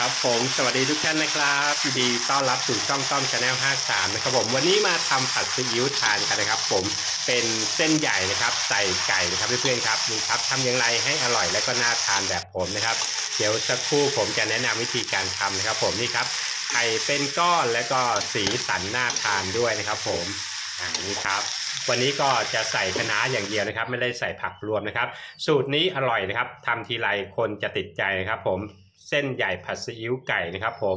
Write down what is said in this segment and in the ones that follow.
ครับผมสวัสดีทุกท่านนะครับดีต้อนรับสู่ช่องต้อมชาแนล53 นะครับผมวันนี้มาทำผัดซีอิ๊วทานกันนะครับ ผมเป็นเส้นใหญ่นะครับ ใส่ไก่นะครับเพื่อนๆครับนี่ครับทำอย่างไรให้อร่อยและก็น่าทานแบบผมนะครับ เดี๋ยวสักครู่ผมจะแนะนำวิธีการทำนะครับ ผมนี่ครับไข่เป็นก้อนและก็สีสันน่าทานด้วยนะครับ ผมอ่านี่ครับวันนี้ก็จะใส่คะน้าอย่างเดียวนะครับ ไม่ได้ใส่ผักรวมนะครับ สูตรนี้อร่อยนะครับทำทีไรคนจะติดใจนะครับ ผม ส้นใหญ่ผัดซีอิ๊วไก่นะครับผม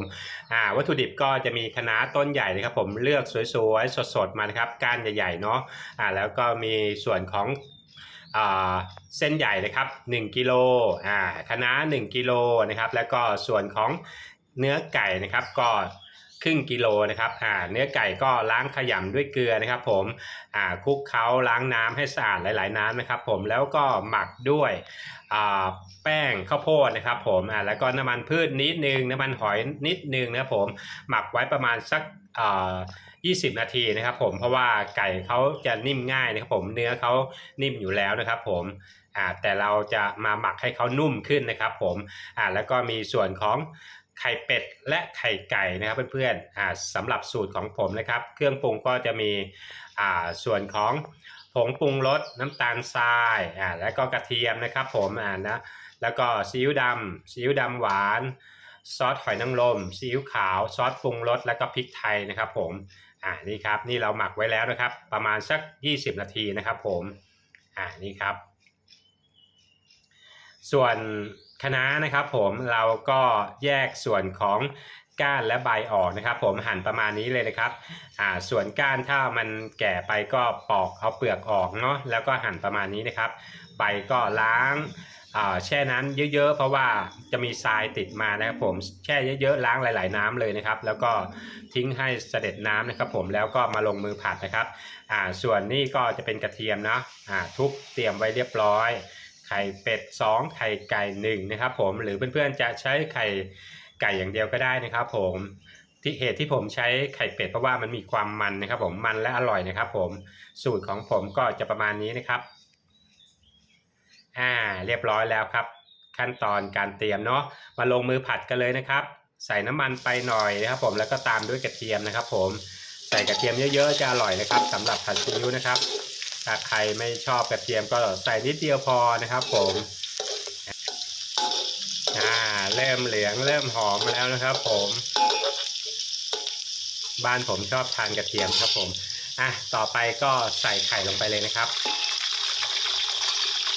อ่าวัตถุดิบก็จะมีคะน้าต้นใหญ่นะครับผมเลือกสวยๆ สดๆ มานะครับก้านใหญ่ๆเนาะอ่าแล้วก็มีส่วนของอ่าเส้นใหญ่นะครับ1กิโลอ่าคะน้า1กิโลนะครับแล้วก็ส่วนของเนื้อไก่นะครับก็ ครึ่งกิโลนะครับอ่าเนื้อไก่ก็ล้างขยำด้วยเกลือนะครับ ผมอ่าคลุกเคล้าล้างน้ำให้สะอาดหลาย ๆ น้ำนะครับ ผมแล้วก็หมักด้วยอ่าแป้งข้าวโพดนะครับ ผมอ่าแล้วก็น้ำมันพืชนิดนึงน้ำมันหอยนิดนึงนะครับผมหมักไว้ประมาณสักอ่า20 นาทีนะครับ ผมเพราะว่าไก่เขาจะนิ่มง่ายนะครับ ผมเนื้อเขานิ่มอยู่แล้วนะครับ ผมอ่าแต่เราจะมาหมักให้เขานุ่มขึ้นนะครับ ผมอ่าแล้วก็มีส่วนของ ไข่เป็ดและไข่ไก่นะครับเพื่อนๆอ่าสำหรับสูตรของผมนะครับ เครื่องปรุงก็จะมีอ่าส่วนของผงปรุงรสน้ำตาลทรายอ่าแล้วก็กระเทียมนะครับผมอ่านะแล้วก็ซีอิ๊วดำซีอิ๊วดำหวานซอสหอยนางรมซีอิ๊วขาวซอสปรุงรสแล้วก็พริกไทยนะครับผมอ่านี่ครับนี่เราหมักไว้แล้วนะครับ ประมาณสัก 20 นาทีนะครับผมอ่านี่ครับ ส่วน คะน้านะครับผมเราก็แยกส่วนของก้านและใบออกนะครับผมหั่นประมาณนี้เลยนะครับอ่าส่วนก้านถ้ามันแก่ไปก็ปอกเอาเปลือกออกเนาะแล้วก็หั่นประมาณนี้นะครับ ใบก็ล้างอ่าแช่น้ำเยอะๆ เพราะว่าจะมีทรายติดมานะครับผมแช่เยอะๆล้างหลาย ๆน้ำเลยนะครับ แล้วก็ทิ้งให้เสด็จน้ำนะครับผมแล้วก็มาลงมือผัดนะครับอ่าส่วนนี้ก็จะเป็นกระเทียมเนาะอ่าทุบเตรียมไว้เรียบร้อย ไข่เป็ด 2 ไข่ไก่1นะครับผมหรือเพื่อนๆจะใช้ไข่ไก่อย่างเดียวก็ได้นะครับผมที่เหตุที่ผมใช้ไข่เป็ดเพราะว่ามันมีความมันนะครับ ผมมันและอร่อยนะครับผมสูตรของผมก็จะประมาณนี้นะครับอ่าเรียบร้อยแล้วครับ ขั้นตอนการเตรียมเนาะมาลงมือผัดกันเลยนะครับ ใส่น้ำมันไปหน่อยนะครับ ผมแล้วก็ตามด้วยกระเทียมนะครับ ผมใส่กระเทียมเยอะๆจะอร่อยนะครับสำหรับผัดซีอิ๊วนะครับ ถ้าใครไม่ชอบกระเทียมก็ใส่นิดเดียวพอนะครับ ผมอ่าเริ่มเหลืองเริ่มหอมแล้วนะครับ ผม บ้านผมชอบทานกระเทียมครับ ผมอะต่อไปก็ใส่ไข่ลงไปเลยนะครับ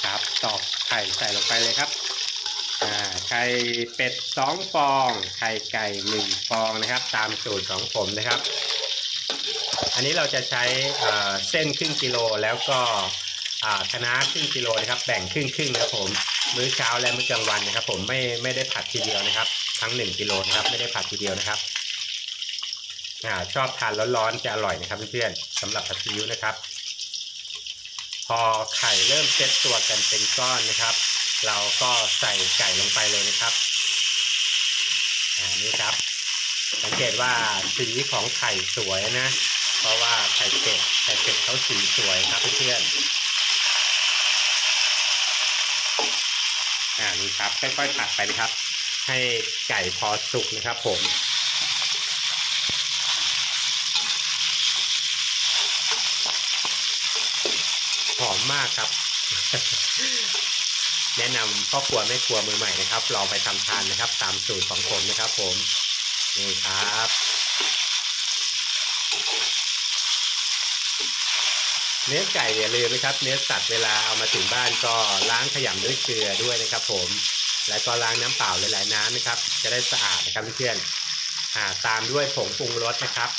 ครับตอกไข่ใส่ลงไปเลยครับอ่าไข่เป็ดสองฟอง ไข่ไก่หนึ่งฟองนะครับ ตามสูตรของผมนะครับ อันนี้เราจะใช้เส้นครึ่งกิโลแล้วก็อ่าคะน้าครึ่งกิโลนะครับแบ่งครึ่งครึ่งนะครับผมมื้อเช้าและมื้อกลางวันนะครับ ผมไม่ไม่ได้ผัดทีเดียวนะครับ ทั้ง 1กิโลนะครับไม่ได้ผัดทีเดียวนะครับอ่าชอบทานร้อนๆจะอร่อยนะครับเพื่อนๆสำหรับผัดซีอิ๊วนะครับ พอไข่เริ่มเซ็ตตัวกันเป็นก้อนนะครับ เราก็ใส่ไก่ลงไปเลยนะครับอ่านี่ครับ สังเกตว่าสีของไข่สวยนะ เพราะว่าไข่เป็ดไข่เป็ดเขาสีสวยครับเพื่อนอ่านี่ครับค่อยๆผัดไปนะครับ ให้ไก่พอสุกนะครับ ผมหอมมากครับ แนะนำพ่อครัวแม่ครัวมือใหม่นะครับ ลองไปทำทานนะครับ ตามสูตรของผมนะครับ ผมนี่ครับ เนื้อไก่อย่าลืมนะครับ เนื้อสัตว์เวลาเอามาถึงบ้านก็ล้างขยำด้วยเกลือด้วยนะครับ ผม แล้วก็ล้างน้ำเปล่าหลายๆน้ำนะครับ จะได้สะอาดนะครับเพื่อนๆตามด้วยผงปรุงรสนะครับ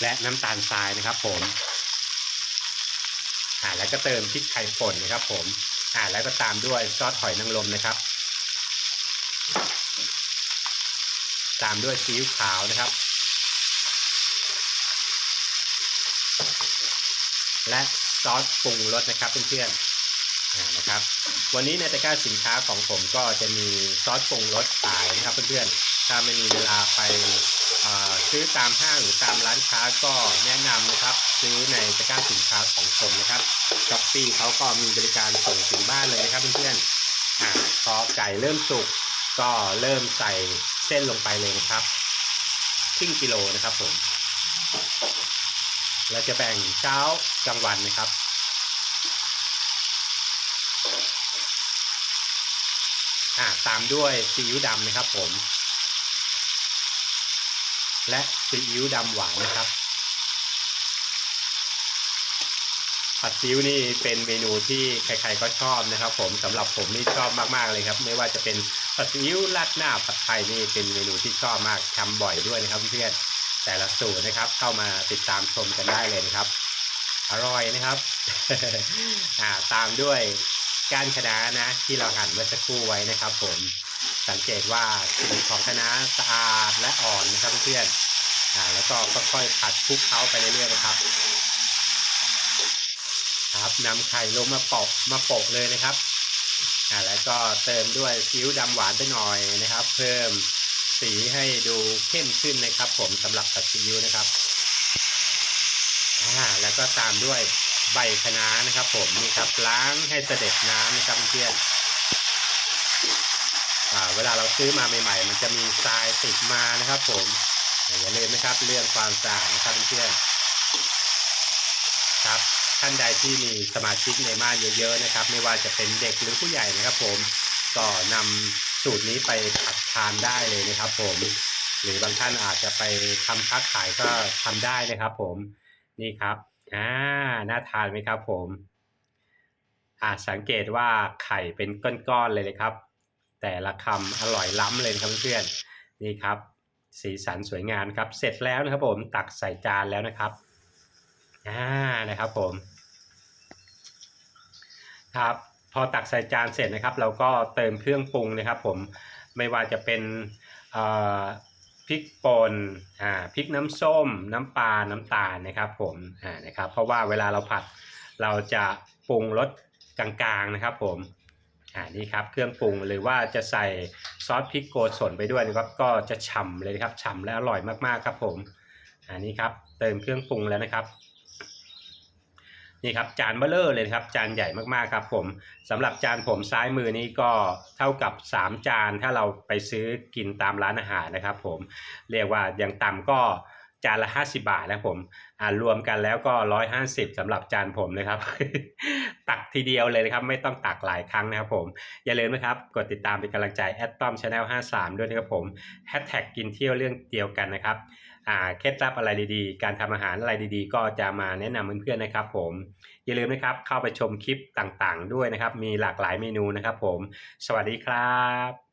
และน้ำตาลทรายนะครับ ผมอ่าแล้วก็เติมพริกไทยป่นนะครับ ผมอ่าแล้วก็ตามด้วยซอสหอยนางรมนะครับ ตามด้วยซีอิ๊วขาวนะครับ และซอสปรุงรสนะครับเพื่อนๆนะครับ วันนี้ในตะกร้าสินค้าของผมก็จะมีซอสปรุงรสขายนะครับเพื่อนๆถ้าไม่มีเวลาไปซื้อตามห้างหรือตามร้านค้าก็แนะนำนะครับ ซื้อในตะกร้าสินค้าของผมนะครับช้อปปี้เขาก็มีบริการส่งถึงบ้านเลยนะครับเพื่อนๆอ่าพอไก่เริ่มสุกก็เริ่มใส่เส้นลงไปเลยนะครับครึ่งกิโลนะครับผม เราจะแบ่งเช้ากลางวันนะครับ อ่าตามด้วยซีอิ๊วดำนะครับผม และซีอิ๊วดำหวานนะครับผัดซีอิ๊วนี่เป็นเมนูที่ใครๆก็ชอบนะครับ ผมสำหรับผมนี่ชอบมากๆเลยครับ ไม่ว่าจะเป็นผัดซีอิ๊วราดหน้าผัดไทยนี่เป็นเมนูที่ชอบมากทำบ่อยด้วยนะครับเพื่อน แต่ละสูตรนะครับ เข้ามาติดตามชมกันได้เลยนะครับ อร่อยนะครับอ่าตามด้วยก้านคะน้านะที่เราหั่นเมื่อสักครู่ไว้นะครับ ผมสังเกตว่าสีของคะน้าสะอาดและอ่อนนะครับเพื่อนอ่าแล้วก็ค่อยๆผัดคลุกเคล้าไปเรื่อยๆนะครับ ครับนำไข่ลงมาโปะมาโปะเลยนะครับอ่าแล้วก็เติมด้วยซีอิ๊วดำหวานไปหน่อยนะครับ เพิ่ม สีให้ดูเข้มขึ้นนะครับผมสำหรับผัดซีอิ๊วนะครับอ่าแล้วก็ตามด้วยใบคะน้านะครับ ผมนี่ครับล้างให้เสด็จน้ำนะครับเพื่อนเวลาเราซื้อมาใหม่ ๆ มันจะมีทรายติดมานะครับ ผมอย่าลืมนะครับเรื่องความสะอาดนะครับเพื่อนๆครับท่านใดที่มีสมาชิกในบ้านเยอะ ๆ นะครับ ไม่ว่าจะเป็นเด็กหรือผู้ใหญ่นะครับ ผมก็นำ สูตรนี้ไปผัดทานได้เลยนะครับ ผม หรือบางท่านอาจจะไปทำค้าขายก็ทำได้นะครับ ผมนี่ครับอ่าน่าทานไหมครับผมอาจสังเกตว่าไข่เป็นก้อนๆเลยเลยครับ แต่ละคำอร่อยล้ำเลยครับเพื่อนนี่ครับ สีสันสวยงามครับ เสร็จแล้วนะครับผมตักใส่จานแล้วนะครับอ่านะครับผม ครับ อตักใส่จานเสร็จนะครับ เราก็เติมเครื่องปรุงนะครับ ผมไม่ว่าจะเป็นพริกป่นอ่าพริกน้ำส้ม น้ำปลาน้ำตาลนะครับผมอ่านะครับเพราะว่าเวลาเราผัดเราจะปรุงรสกลางๆนะครับ ผมอ่านี่ครับเครื่องปรุงหรือว่าจะใส่ซอสพริกโกสนไปด้วยนะครับก็จะฉ่ำเลยครับฉ่ำและอร่อยมากๆครับผมอันนี้ครับเติมเครื่องปรุงแล้วนะครับ นี่ครับจานเบลเลอร์เลยครับ จานใหญ่มากๆครับผมสำหรับจานผมซ้ายมือนี้ก็เท่ากับ 3 จานถ้าเราไปซื้อกินตามร้านอาหารนะครับ ผมเรียกว่าอย่างต่ำก็จานละ 50 บาทนะผมอ่ารวมกันแล้วก็ 150สำหรับจานผมนะครับ ตักทีเดียวเลยนะครับ ไม่ต้องตักหลายครั้งนะครับผมอย่าลืมนะครับ กดติดตามเป็นกำลังใจแอดต้อมชาแนล53 ด้วยนะครับผมแฮชแท็กกินเที่ยวเรื่องเดียวกันนะครับ เคล็ดลับอะไรดีๆ การทำอาหารอะไรดีๆ ก็จะมาแนะนำเพื่อนๆนะครับ ผม อย่าลืมนะครับเข้าไปชมคลิปต่างๆ ด้วยนะครับ มีหลากหลายเมนูนะครับ ผม สวัสดีครับ